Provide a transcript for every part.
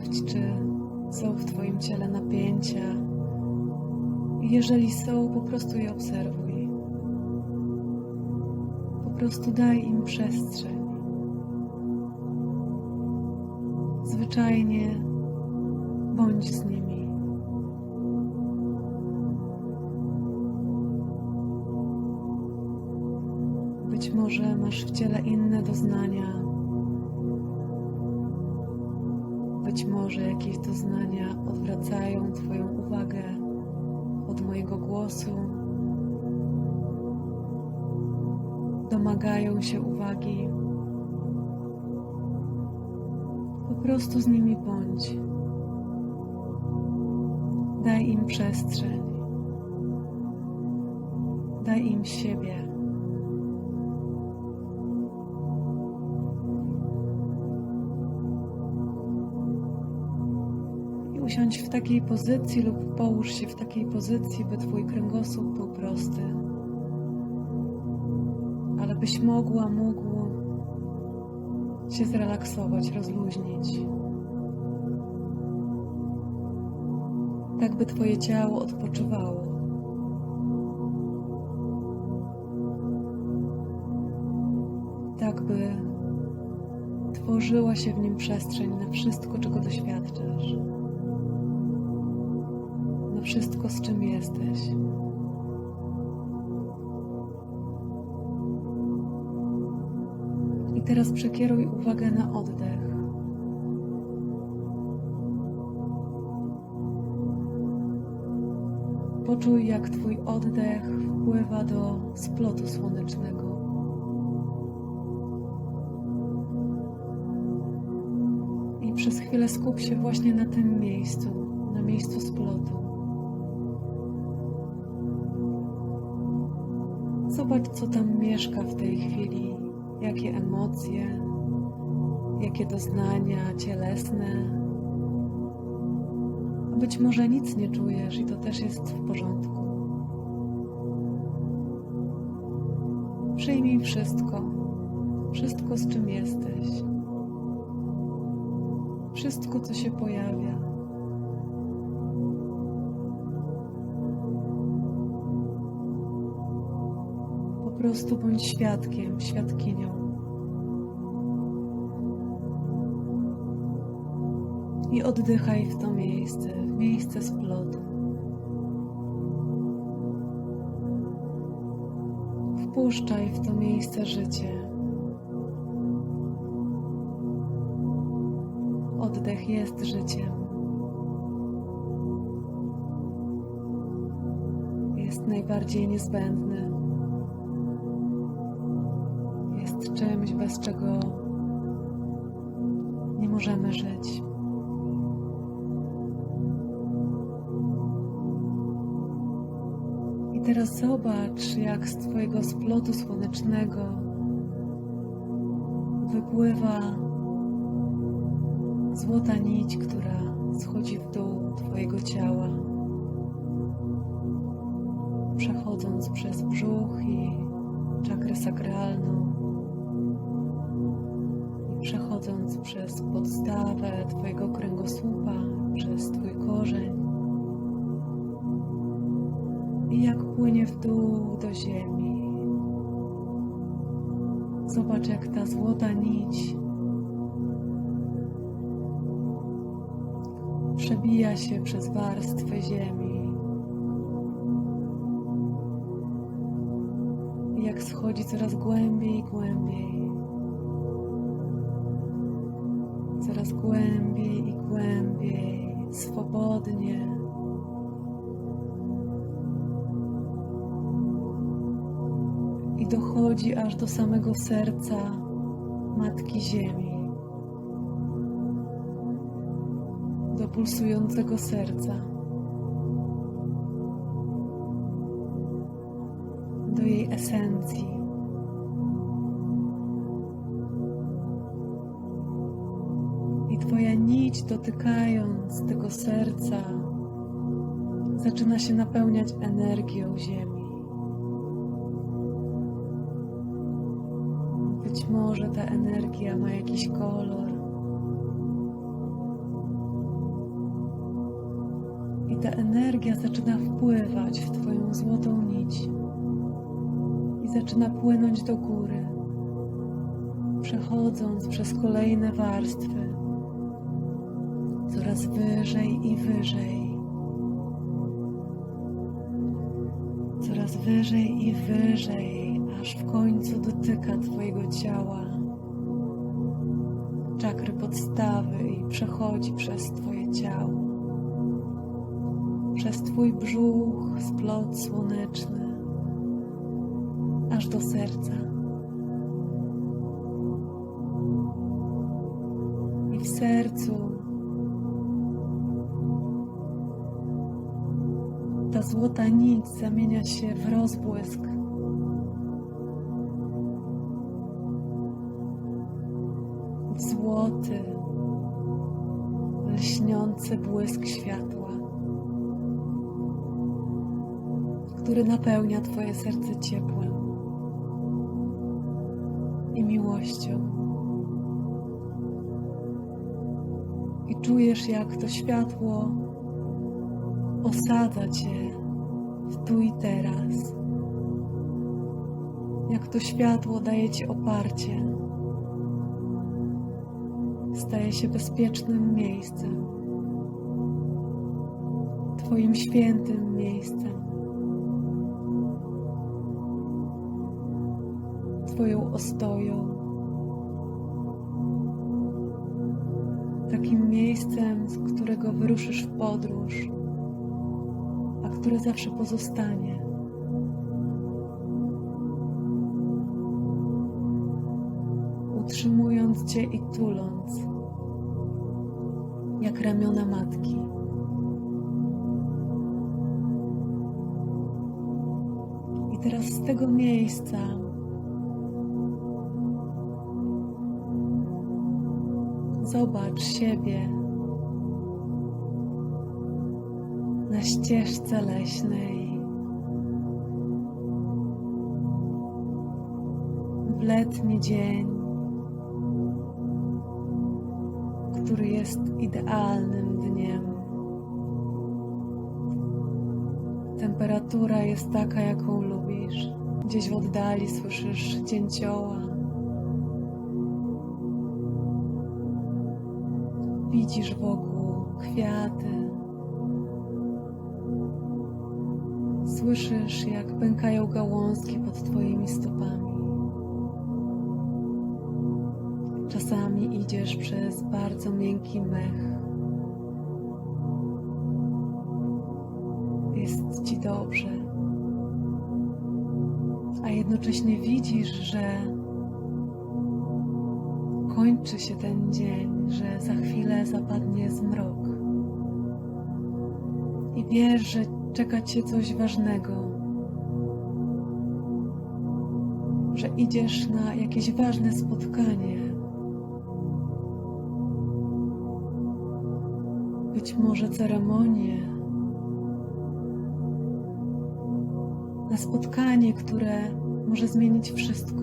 Sprawdź, czy są w Twoim ciele napięcia. Jeżeli są, po prostu je obserwuj. Po prostu daj im przestrzeń. Zwyczajnie bądź z nimi. Być może masz w ciele inne doznania. Może jakieś doznania odwracają Twoją uwagę od mojego głosu, domagają się uwagi. Po prostu z nimi bądź. Daj im przestrzeń. Daj im siebie. Usiądź w takiej pozycji lub połóż się w takiej pozycji, by Twój kręgosłup był prosty. Ale byś mogła, mógł się zrelaksować, rozluźnić. Tak, by Twoje ciało odpoczywało. Tak, by tworzyła się w nim przestrzeń na wszystko, czego doświadczasz wszystko, z czym jesteś. I teraz przekieruj uwagę na oddech. Poczuj, jak Twój oddech wpływa do splotu słonecznego. I przez chwilę skup się właśnie na tym miejscu, na miejscu splotu. Zobacz, co tam mieszka w tej chwili, jakie emocje, jakie doznania cielesne. A być może nic nie czujesz i to też jest w porządku. Przyjmij wszystko, wszystko z czym jesteś, wszystko, co się pojawia. Prostu bądź świadkiem, świadkinią. I oddychaj w to miejsce, w miejsce splotu. Wpuszczaj w to miejsce życie. Oddech jest życiem. Jest najbardziej niezbędny. Czymś, bez czego nie możemy żyć. I teraz zobacz, jak z Twojego splotu słonecznego wypływa złota nić, która schodzi w dół Twojego ciała, przechodząc przez brzuch i czakrę sakralną, przechodząc przez podstawę Twojego kręgosłupa, przez Twój korzeń i jak płynie w dół do ziemi. Zobacz, jak ta złota nić przebija się przez warstwę ziemi. Jak schodzi coraz głębiej i głębiej. głębiej i głębiej, swobodnie. I dochodzi aż do samego serca Matki Ziemi, do pulsującego serca, do jej esencji. Dotykając tego serca, zaczyna się napełniać energią Ziemi. Być może ta energia ma jakiś kolor. I ta energia zaczyna wpływać w Twoją złotą nić i zaczyna płynąć do góry, przechodząc przez kolejne warstwy, coraz wyżej i wyżej. Coraz wyżej i wyżej, aż w końcu dotyka Twojego ciała, czakry podstawy i przechodzi przez Twoje ciało, przez Twój brzuch, splot słoneczny, aż do serca. Złota nić zamienia się w rozbłysk. W złoty, lśniący błysk światła, który napełnia Twoje serce ciepłem i miłością. I czujesz, jak to światło osadza Cię w tu i teraz. Jak to światło daje Ci oparcie, staje się bezpiecznym miejscem, Twoim świętym miejscem, Twoją ostoją, takim miejscem, z którego wyruszysz w podróż które zawsze pozostanie. Utrzymując Cię i tuląc, jak ramiona matki. I teraz z tego miejsca zobacz siebie na ścieżce leśnej. W letni dzień, który jest idealnym dniem. Temperatura jest taka, jaką lubisz. Gdzieś w oddali słyszysz dzięcioła. Widzisz wokół kwiaty. Słyszysz, jak pękają gałązki pod Twoimi stopami. Czasami idziesz przez bardzo miękki mech. Jest Ci dobrze, a jednocześnie widzisz, że kończy się ten dzień, że za chwilę zapadnie zmrok. I wiesz, że czeka cię coś ważnego, że idziesz na jakieś ważne spotkanie. Być może ceremonię, na spotkanie, które może zmienić wszystko.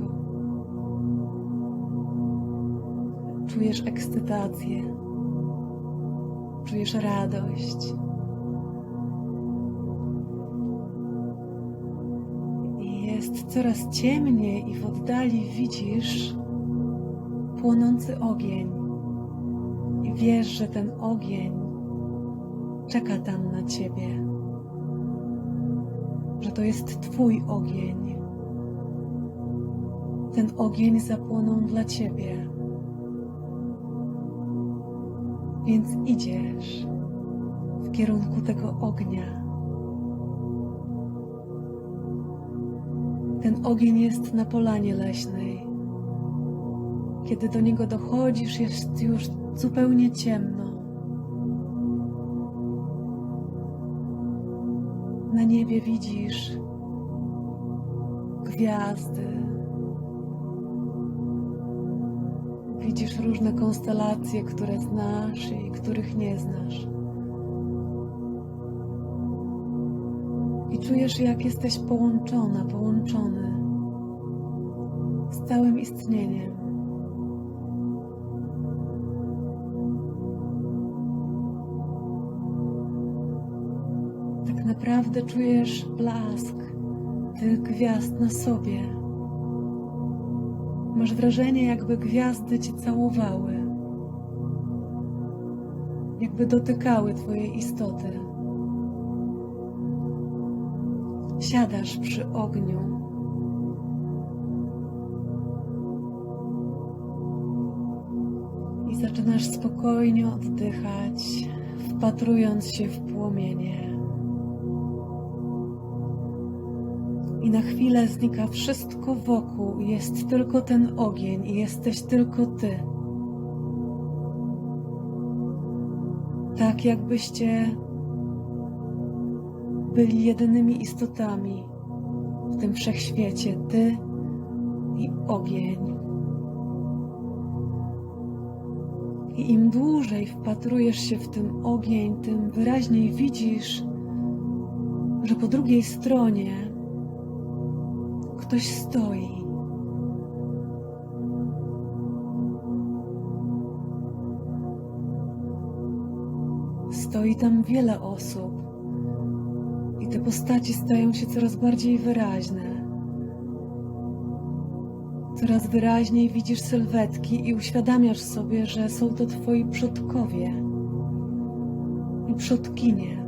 Czujesz ekscytację, czujesz radość. Coraz ciemniej i w oddali widzisz płonący ogień. I wiesz, że ten ogień czeka tam na ciebie, że to jest Twój ogień. Ten ogień zapłonął dla ciebie. Więc idziesz w kierunku tego ognia. Ten ogień jest na polanie leśnej. Kiedy do niego dochodzisz, jest już zupełnie ciemno. Na niebie widzisz gwiazdy. Widzisz różne konstelacje, które znasz i których nie znasz. I czujesz, jak jesteś połączona, połączony z całym istnieniem. Tak naprawdę czujesz blask tych gwiazd na sobie. Masz wrażenie, jakby gwiazdy cię całowały, jakby dotykały twojej istoty. Siadasz przy ogniu. I zaczynasz spokojnie oddychać, wpatrując się w płomienie. I na chwilę znika wszystko wokół, jest tylko ten ogień i jesteś tylko ty. Tak jakbyście byli jedynymi istotami w tym wszechświecie, ty i ogień. I im dłużej wpatrujesz się w ten ogień, tym wyraźniej widzisz, że po drugiej stronie ktoś stoi. Stoi tam wiele osób, i te postaci stają się coraz bardziej wyraźne. Coraz wyraźniej widzisz sylwetki i uświadamiasz sobie, że są to twoi przodkowie i przodkinie.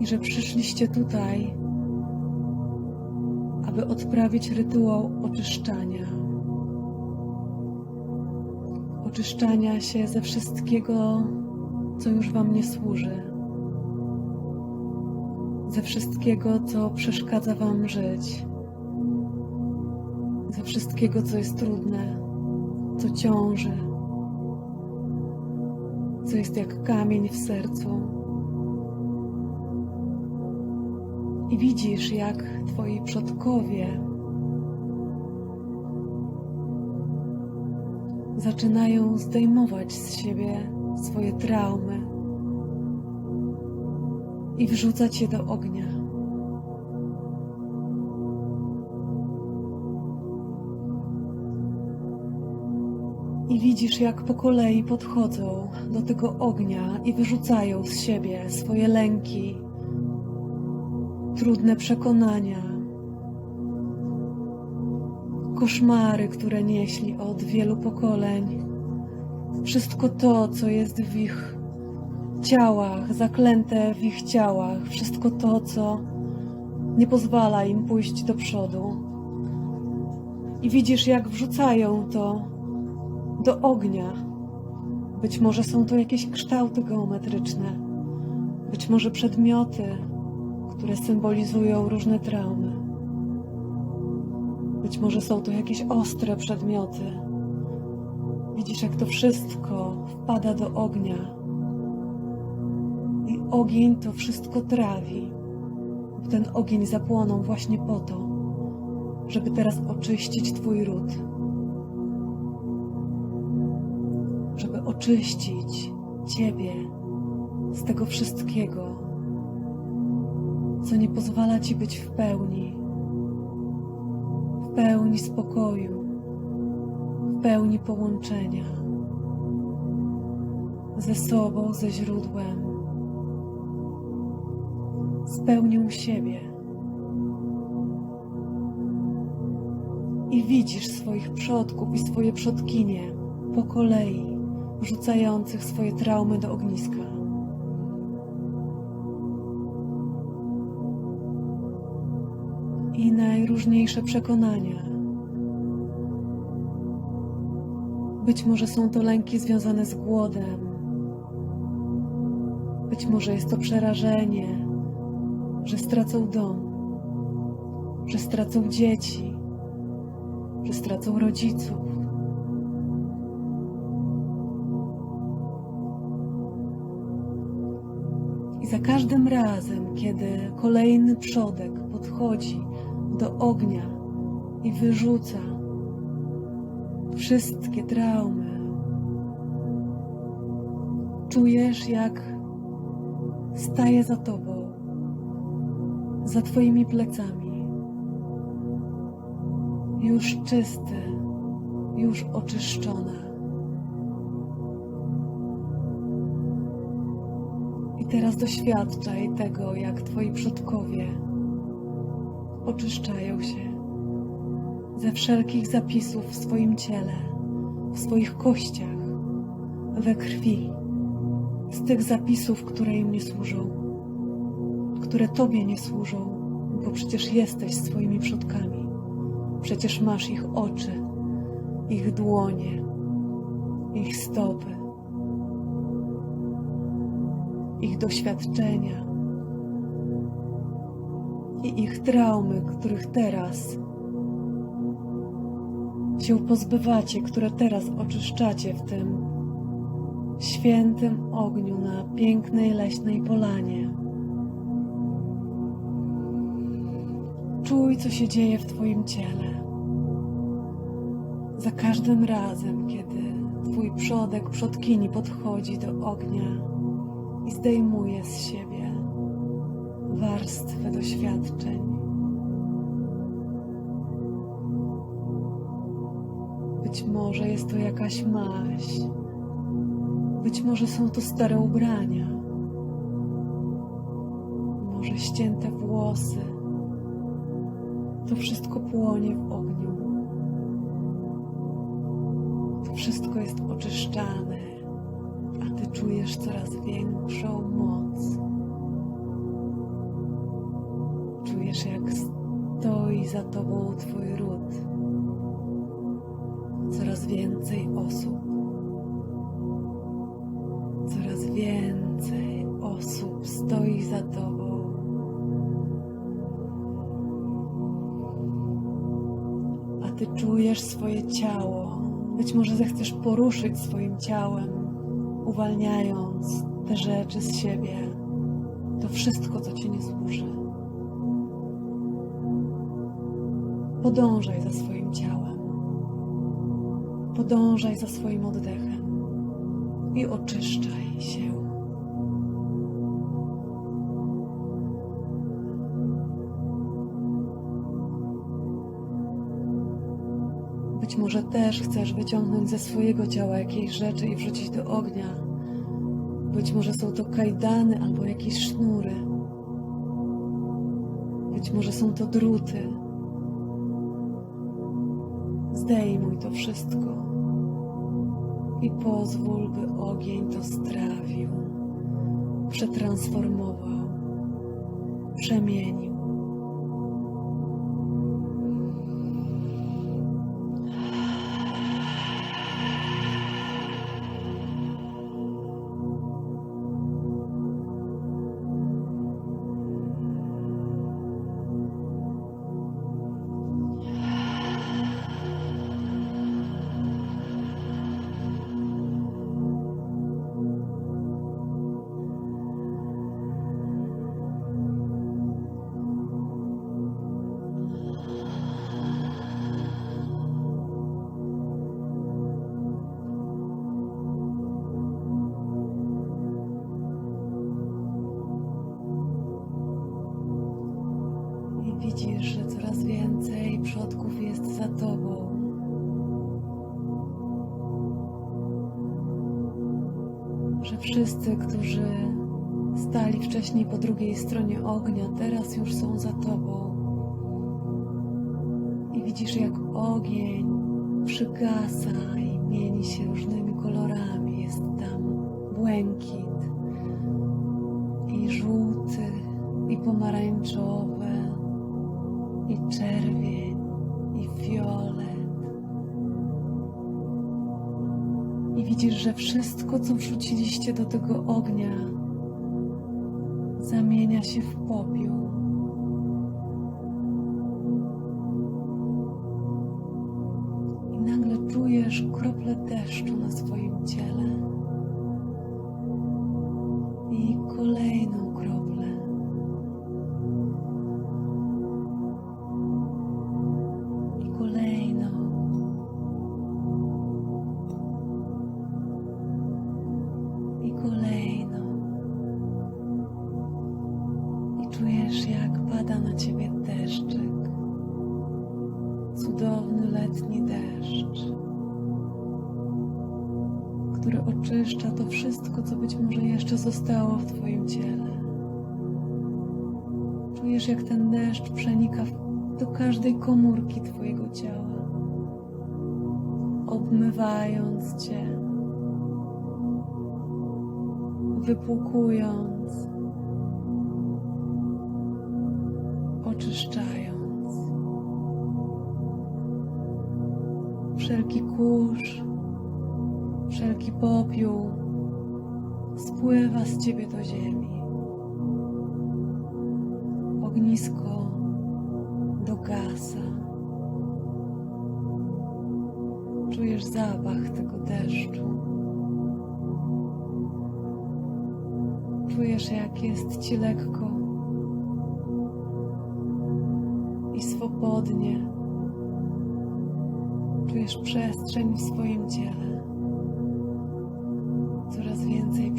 I że przyszliście tutaj, aby odprawić rytuał oczyszczania. Oczyszczania się ze wszystkiego, co już Wam nie służy, ze wszystkiego, co przeszkadza Wam żyć, ze wszystkiego, co jest trudne, co ciąży, co jest jak kamień w sercu. I widzisz, jak Twoi przodkowie zaczynają zdejmować z siebie swoje traumy i wrzucać je do ognia. I widzisz, jak po kolei podchodzą do tego ognia i wyrzucają z siebie swoje lęki, trudne przekonania, koszmary, które nieśli od wielu pokoleń, wszystko to, co jest w ich ciałach, zaklęte w ich ciałach, wszystko to, co nie pozwala im pójść do przodu. I widzisz, jak wrzucają to do ognia. Być może są to jakieś kształty geometryczne, być może przedmioty, które symbolizują różne traumy. Być może są to jakieś ostre przedmioty. Widzisz, jak to wszystko wpada do ognia. Ogień to wszystko trawi. Ten ogień zapłonął właśnie po to, żeby teraz oczyścić Twój ród. Żeby oczyścić Ciebie z tego wszystkiego, co nie pozwala Ci być w pełni, w pełni spokoju, w pełni połączenia ze sobą, ze źródłem, z pełnią siebie. I widzisz swoich przodków i swoje przodkinie po kolei, rzucających swoje traumy do ogniska. i najróżniejsze przekonania. Być może są to lęki związane z głodem, być może jest to przerażenie, że stracą dom, że stracą dzieci, że stracą rodziców. I za każdym razem, kiedy kolejny przodek podchodzi do ognia i wyrzuca wszystkie traumy. Czujesz, jak staje za tobą, za twoimi plecami. Już czysty, już oczyszczona. I teraz doświadczaj tego, jak twoi przodkowie oczyszczają się ze wszelkich zapisów w swoim ciele, w swoich kościach, we krwi, z tych zapisów, które im nie służą, które Tobie nie służą, bo przecież jesteś swoimi przodkami, przecież masz ich oczy, ich dłonie, ich stopy, ich doświadczenia i ich traumy, których teraz się pozbywacie, które teraz oczyszczacie w tym świętym ogniu na pięknej leśnej polanie. Czuj, co się dzieje w Twoim ciele. Za każdym razem, kiedy Twój przodek, przodkini podchodzi do ognia i zdejmuje z siebie warstwę doświadczeń. Być może jest to jakaś maź. Być może są to stare ubrania. Może ścięte włosy. To wszystko płonie w ogniu. To wszystko jest oczyszczane, a ty czujesz coraz większą moc. Czujesz, jak stoi za tobą twój ród coraz więcej osób, coraz więcej osób stoi za Tobą. Czujesz swoje ciało. Być może zechcesz poruszyć swoim ciałem, uwalniając te rzeczy z siebie, to wszystko, co Ci nie służy. Podążaj za swoim ciałem. Podążaj za swoim oddechem i oczyszczaj się. Być może też chcesz wyciągnąć ze swojego ciała jakieś rzeczy i wrzucić do ognia. Być może są to kajdany albo jakieś sznury. Być może są to druty. Zdejmuj to wszystko i pozwól, by ogień to strawił, przetransformował, przemienił. Wcześniej po drugiej stronie ognia, teraz już są za tobą. I widzisz, jak ogień przygasa i mieni się różnymi kolorami. Jest tam błękit i żółty, i pomarańczowe, i czerwień, i fiolet. I widzisz, że wszystko, co wrzuciliście do tego ognia, zamienia się w popiół. I nagle czujesz krople deszczu na swoim ciele i kolejną kroplę. I kolejną. I kolejną. Na ciebie deszczyk. Cudowny letni deszcz, który oczyszcza to wszystko, co być może jeszcze zostało w Twoim ciele. Czujesz, jak ten deszcz przenika do każdej komórki Twojego ciała, obmywając Cię, wypłukując, Ciebie do ziemi ognisko dogasa. Czujesz zapach tego deszczu. Czujesz, jak jest ci lekko i swobodnie. Czujesz przestrzeń w swoim ciele. Coraz więcej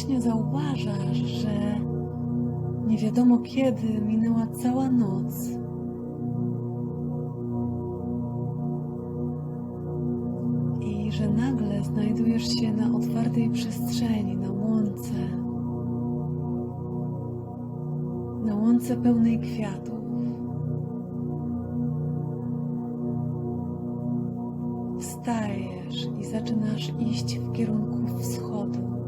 jednocześnie zauważasz, że nie wiadomo kiedy minęła cała noc. I że nagle znajdujesz się na otwartej przestrzeni, na łące. Na łące pełnej kwiatów. Wstajesz i zaczynasz iść w kierunku wschodu.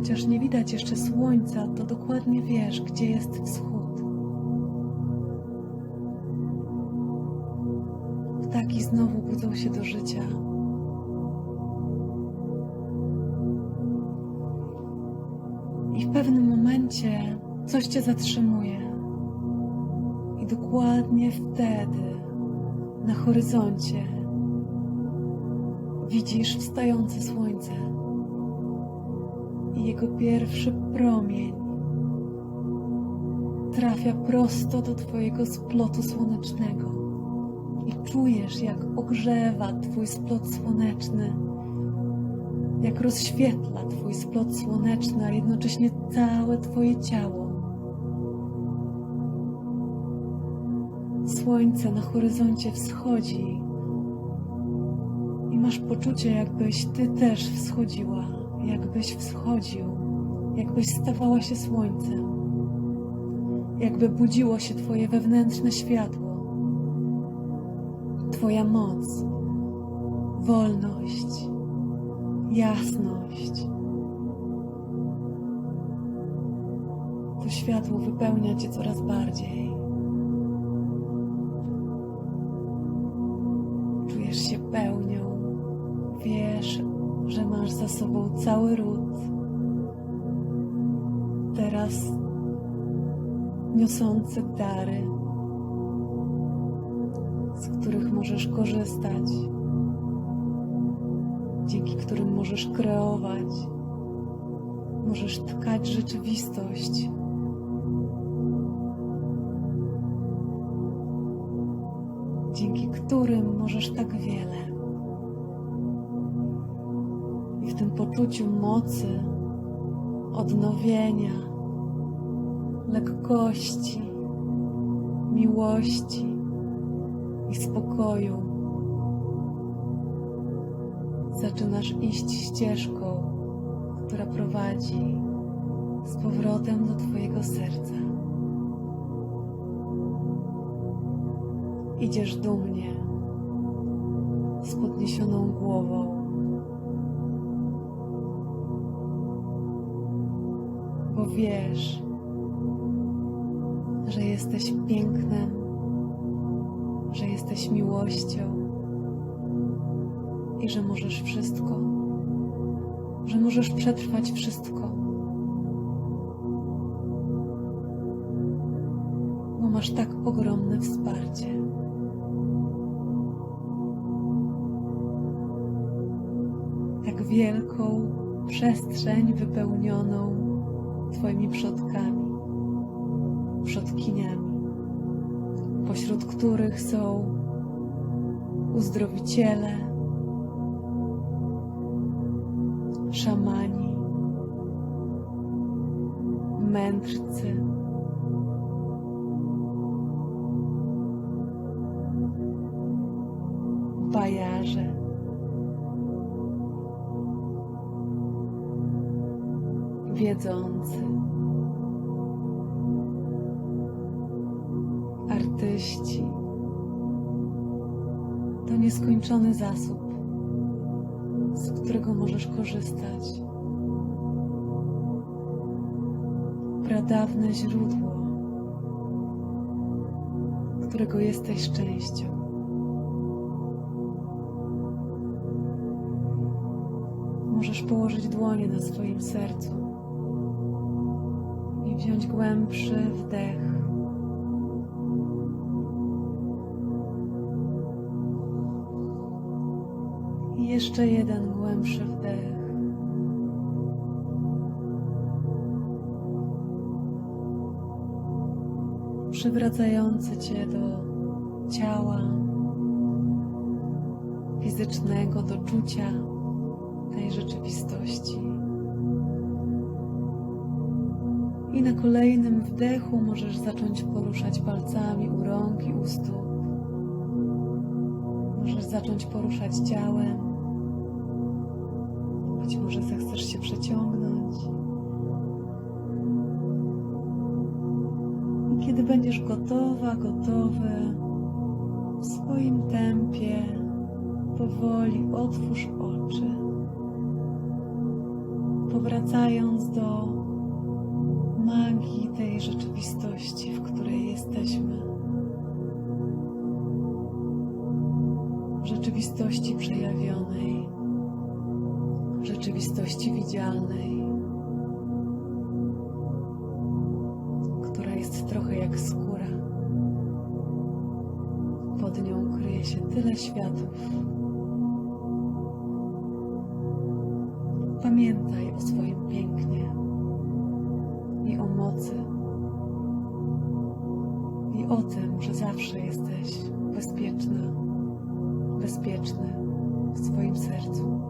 Chociaż nie widać jeszcze słońca, to dokładnie wiesz, gdzie jest wschód. Ptaki znowu budzą się do życia. I w pewnym momencie coś cię zatrzymuje. I dokładnie wtedy na horyzoncie widzisz wstające słońce jego pierwszy promień trafia prosto do Twojego splotu słonecznego i czujesz, jak ogrzewa Twój splot słoneczny, jak rozświetla Twój splot słoneczny, a jednocześnie całe Twoje ciało. Słońce na horyzoncie wschodzi i masz poczucie, jakbyś Ty też wschodziła jakbyś wschodził, jakbyś stawała się słońcem, jakby budziło się Twoje wewnętrzne światło, Twoja moc, wolność, jasność. To światło wypełnia Cię coraz bardziej. Sobą cały ród. Teraz niosący dary, z których możesz korzystać, dzięki którym możesz kreować, możesz tkać rzeczywistość. Dzięki którym możesz tak wiele. Poczuciu mocy, odnowienia, lekkości, miłości i spokoju zaczynasz iść ścieżką, która prowadzi z powrotem do Twojego serca. Idziesz dumnie, z podniesioną głową. Wiesz, że jesteś pięknem, że jesteś miłością i że możesz wszystko, że możesz przetrwać wszystko, bo masz tak ogromne wsparcie. Tak wielką przestrzeń wypełnioną Twoimi przodkami, przodkiniami, pośród których są uzdrowiciele, Artyści. To nieskończony zasób, z którego możesz korzystać. Pradawne źródło, którego jesteś częścią. Możesz położyć dłonie na swoim sercu i wziąć głębszy wdech. Jeszcze jeden głębszy wdech. Przywracający Cię do ciała fizycznego, do czucia tej rzeczywistości. I na kolejnym wdechu możesz zacząć poruszać palcami u rąk i u stóp. Możesz zacząć poruszać ciałem. Być może zechcesz się przeciągnąć. I kiedy będziesz gotowa, gotowy, w swoim tempie, powoli otwórz oczy, powracając do magii tej rzeczywistości, w której jesteśmy. rzeczywistości rzeczywistości widzialnej, która jest trochę jak skóra. Pod nią kryje się tyle światów. Pamiętaj o swoim pięknie i o mocy i o tym, że zawsze jesteś bezpieczna bezpieczny w swoim sercu.